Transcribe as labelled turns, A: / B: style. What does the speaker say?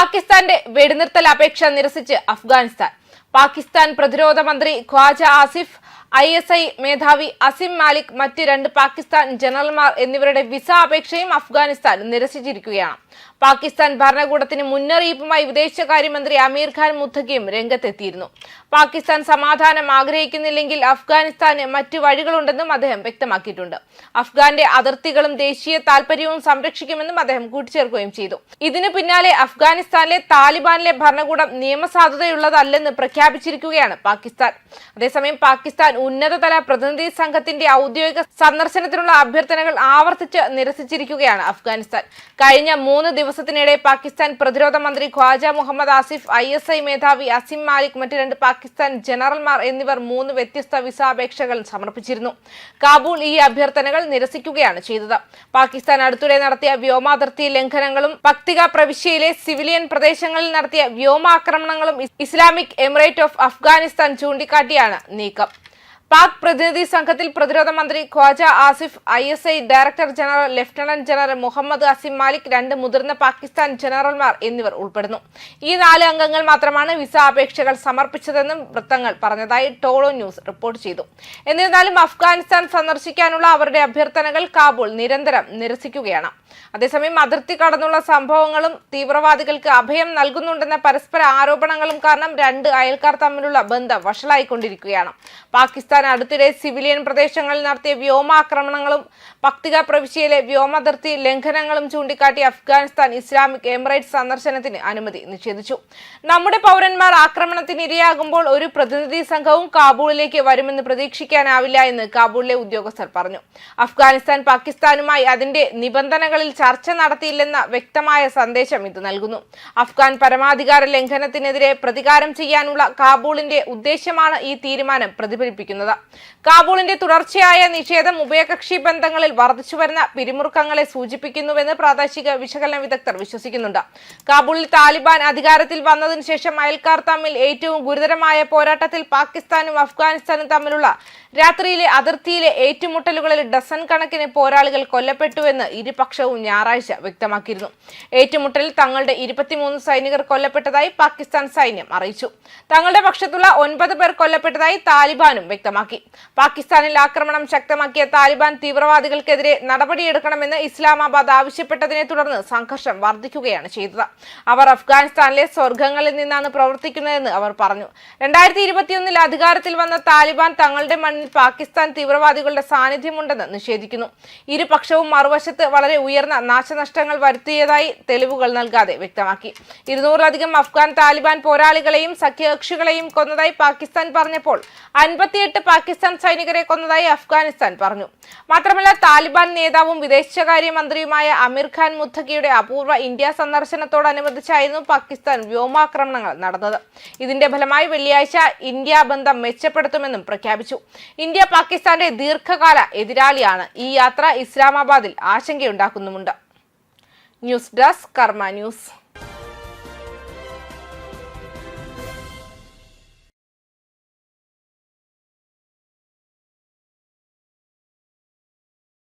A: പാകിസ്ഥാന്റെ വെടിനിർത്തൽ അപേക്ഷ നിരസിച്ച് അഫ്ഗാനിസ്ഥാൻ. പാകിസ്ഥാൻ പ്രതിരോധ മന്ത്രി Khawaja Asif I S I മേധാവി അസിം മാലിക് മറ്റ് രണ്ട് പാകിസ്ഥാൻ ജനറൽമാർ എന്നിവരുടെ വിസ അപേക്ഷയും അഫ്ഗാനിസ്ഥാൻ നിരസിച്ചിരിക്കുകയാണ്. പാകിസ്ഥാൻ ഭരണകൂടത്തിന് മുന്നറിയിപ്പുമായി വിദേശകാര്യമന്ത്രി അമീർ ഖാൻ മുത്തഖിയും രംഗത്തെത്തിയിരുന്നു. പാകിസ്ഥാൻ സമാധാനം ആഗ്രഹിക്കുന്നില്ലെങ്കിൽ അഫ്ഗാനിസ്ഥാന് മറ്റു വഴികളുണ്ടെന്നും അദ്ദേഹം വ്യക്തമാക്കിയിട്ടുണ്ട്. അഫ്ഗാന്റെ അതിർത്തികളും ദേശീയ താൽപര്യവും സംരക്ഷിക്കുമെന്നും അദ്ദേഹം കൂട്ടിച്ചേർക്കുകയും ചെയ്തു. ഇതിനു പിന്നാലെ അഫ്ഗാനിസ്ഥാനിലെ താലിബാനിലെ ഭരണകൂടം നിയമസാധുതയുള്ളതല്ലെന്ന് പ്രഖ്യാപിച്ചിരിക്കുകയാണ് പാകിസ്ഥാൻ. അതേസമയം പാകിസ്ഥാൻ ഉന്നതതല പ്രതിനിധി സംഘത്തിന്റെ ഔദ്യോഗിക സന്ദർശനത്തിനുള്ള അഭ്യർത്ഥനകൾ ആവർത്തിച്ച് നിരസിച്ചിരിക്കുകയാണ് അഫ്ഗാനിസ്ഥാൻ. കഴിഞ്ഞ മൂന്ന് ദിവസത്തിനിടെ പാകിസ്ഥാൻ പ്രതിരോധ മന്ത്രി Khawaja Muhammad Asif I S I മേധാവി അസിം മാലിക് മറ്റ് രണ്ട് പാകിസ്ഥാൻ ജനറൽമാർ എന്നിവർ മൂന്ന് വ്യത്യസ്ത വിസ അപേക്ഷകൾ സമർപ്പിച്ചിരുന്നു. കാബൂൾ ഈ അഭ്യർത്ഥനകൾ നിരസിക്കുകയാണ് ചെയ്തത്. പാകിസ്ഥാൻ അടുത്തിടെ നടത്തിയ വ്യോമാതിർത്തി ലംഘനങ്ങളും പക്തിക പ്രവിശ്യയിലെ സിവിലിയൻ പ്രദേശങ്ങളിൽ നടത്തിയ വ്യോമാക്രമണങ്ങളും ഇസ് ഇസ്ലാമിക് എമിറേറ്റ് ഓഫ് അഫ്ഗാനിസ്ഥാൻ ചൂണ്ടിക്കാട്ടിയാണ് നീക്കം. പാക് പ്രതിനിധി സംഘത്തിൽ പ്രതിരോധ മന്ത്രി Khawaja Asif I S I director general lieutenant general Muhammad Asim Malik രണ്ട് മുതിർന്ന പാകിസ്ഥാൻ ജനറൽമാർ എന്നിവർ ഉൾപ്പെടുന്നു. ഈ നാല് അംഗങ്ങൾ മാത്രമാണ് വിസ അപേക്ഷകൾ സമർപ്പിച്ചതെന്നും വൃത്തങ്ങൾ പറഞ്ഞതായി ടോളോ ന്യൂസ് റിപ്പോർട്ട് ചെയ്തു. എന്നിരുന്നാലും അഫ്ഗാനിസ്ഥാൻ സന്ദർശിക്കാനുള്ള അവരുടെ അഭ്യർത്ഥനകൾ കാബൂൾ നിരന്തരം നിരസിക്കുകയാണ്. അതേസമയം അതിർത്തി കടന്നുള്ള സംഭവങ്ങളും തീവ്രവാദികൾക്ക് അഭയം നൽകുന്നുണ്ടെന്ന പരസ്പര ആരോപണങ്ങളും കാരണം രണ്ട് അയൽക്കാർ തമ്മിലുള്ള ബന്ധം വഷളായിക്കൊണ്ടിരിക്കുകയാണ്. പാകിസ്ഥാൻ അടുത്തിടെ സിവിലിയൻ പ്രദേശങ്ങളിൽ നടത്തിയ വ്യോമാക്രമണങ്ങളും പക്തിക പ്രവിശ്യയിലെ വ്യോമാതിർത്തി ലംഘനങ്ങളും ചൂണ്ടിക്കാട്ടി അഫ്ഗാനിസ്ഥാൻ ഇസ്ലാമിക് എമിറേറ്റ്സ് സന്ദർശനത്തിന് അനുമതി നിഷേധിച്ചു. നമ്മുടെ പൗരന്മാർ ആക്രമണത്തിന് ഇരയാകുമ്പോൾ ഒരു പ്രതിനിധി സംഘവും കാബൂളിലേക്ക് വരുമെന്ന് പ്രതീക്ഷിക്കാനാവില്ല എന്ന് കാബൂളിലെ ഉദ്യോഗസ്ഥർ പറഞ്ഞു. അഫ്ഗാനിസ്ഥാൻ പാകിസ്ഥാനുമായി അതിന്റെ നിബന്ധനകളിൽ ചർച്ച നടത്തിയില്ലെന്ന വ്യക്തമായ സന്ദേശം ഇത് നൽകുന്നു. അഫ്ഗാൻ പരമാധികാര ലംഘനത്തിനെതിരെ പ്രതികാരം ചെയ്യാനുള്ള കാബൂളിന്റെ ഉദ്ദേശ്യമാണ് ഈ തീരുമാനം പ്രതിഫലിപ്പിക്കുന്നത്. കാബൂളിന്റെ തുടർച്ചയായ നിഷേധം ഉഭയകക്ഷി ബന്ധങ്ങളിൽ വർദ്ധിച്ചുവരുന്ന പിരിമുറുക്കങ്ങളെ സൂചിപ്പിക്കുന്നുവെന്ന് പ്രാദേശിക വിശകലന വിദഗ്ധർ വിശ്വസിക്കുന്നുണ്ട്. കാബൂളിൽ താലിബാൻ അധികാരത്തിൽ വന്നതിനു ശേഷം അയൽക്കാർ തമ്മിൽ ഏറ്റവും ഗുരുതരമായ പോരാട്ടത്തിൽ പാകിസ്ഥാനും അഫ്ഗാനിസ്ഥാനും തമ്മിലുള്ള രാത്രിയിലെ അതിർത്തിയിലെ ഏറ്റുമുട്ടലുകളിൽ ഡസൻ കണക്കിന് പോരാളികൾ കൊല്ലപ്പെട്ടുവെന്ന് ഇരുപക്ഷവും ഞായറാഴ്ച വ്യക്തമാക്കിയിരുന്നു. ഏറ്റുമുട്ടലിൽ തങ്ങളുടെ ഇരുപത്തിമൂന്ന് സൈനികർ കൊല്ലപ്പെട്ടതായി പാകിസ്ഥാൻ സൈന്യം അറിയിച്ചു. തങ്ങളുടെ പക്ഷത്തുള്ള ഒൻപത് പേർ കൊല്ലപ്പെട്ടതായി താലിബാനും വ്യക്തമാക്കി. പാകിസ്ഥാനിൽ ആക്രമണം ശക്തമാക്കിയ താലിബാൻ തീവ്രവാദികൾക്കെതിരെ നടപടിയെടുക്കണമെന്ന് ഇസ്ലാമാബാദ് ആവശ്യപ്പെട്ടതിനെ തുടർന്ന് സംഘർഷം വർദ്ധിക്കുകയാണ് ചെയ്തത്. അവർ അഫ്ഗാനിസ്ഥാനിലെ സ്വർഗങ്ങളിൽ നിന്നാണ് പ്രവർത്തിക്കുന്നതെന്ന് അവർ പറഞ്ഞു. രണ്ടായിരത്തി ഇരുപത്തിയൊന്നിൽ അധികാരത്തിൽ വന്ന താലിബാൻ തങ്ങളുടെ മണ്ണിൽ പാകിസ്ഥാൻ തീവ്രവാദികളുടെ സാന്നിധ്യമുണ്ടെന്ന് നിഷേധിക്കുന്നു. ഇരുപക്ഷവും മറുവശത്ത് വളരെ ഉയർന്ന നാശനഷ്ടങ്ങൾ വരുത്തിയതായി തെളിവുകൾ നൽകാതെ വ്യക്തമാക്കി. ഇരുന്നൂറിലധികം അഫ്ഗാൻ താലിബാൻ പോരാളികളെയും സഖ്യകക്ഷികളെയും കൊന്നതായി പാകിസ്ഥാൻ പറഞ്ഞപ്പോൾ അൻപത്തിയെട്ട് പാകിസ്ഥാൻ സൈനികരെ കൊന്നതായി അഫ്ഗാനിസ്ഥാൻ പറഞ്ഞു. മാത്രമല്ല താലിബാൻ നേതാവും വിദേശകാര്യമന്ത്രിയുമായ അമീർ ഖാൻ മുത്തഖിയുടെ അപൂർവ ഇന്ത്യ സന്ദർശനത്തോടനുബന്ധിച്ചായിരുന്നു പാകിസ്ഥാൻ വ്യോമാക്രമണങ്ങൾ നടന്നത്. ഇതിന്റെ ഫലമായി വെള്ളിയാഴ്ച ഇന്ത്യ ബന്ധം മെച്ചപ്പെടുത്തുമെന്നും പ്രഖ്യാപിച്ചു. ഇന്ത്യ പാകിസ്ഥാന്റെ ദീർഘകാല എതിരാളിയാണ്. ഈ യാത്ര ഇസ്ലാമാബാദിൽ ആശങ്കയുണ്ടാക്കുന്നുമുണ്ട്. News desk Karma news.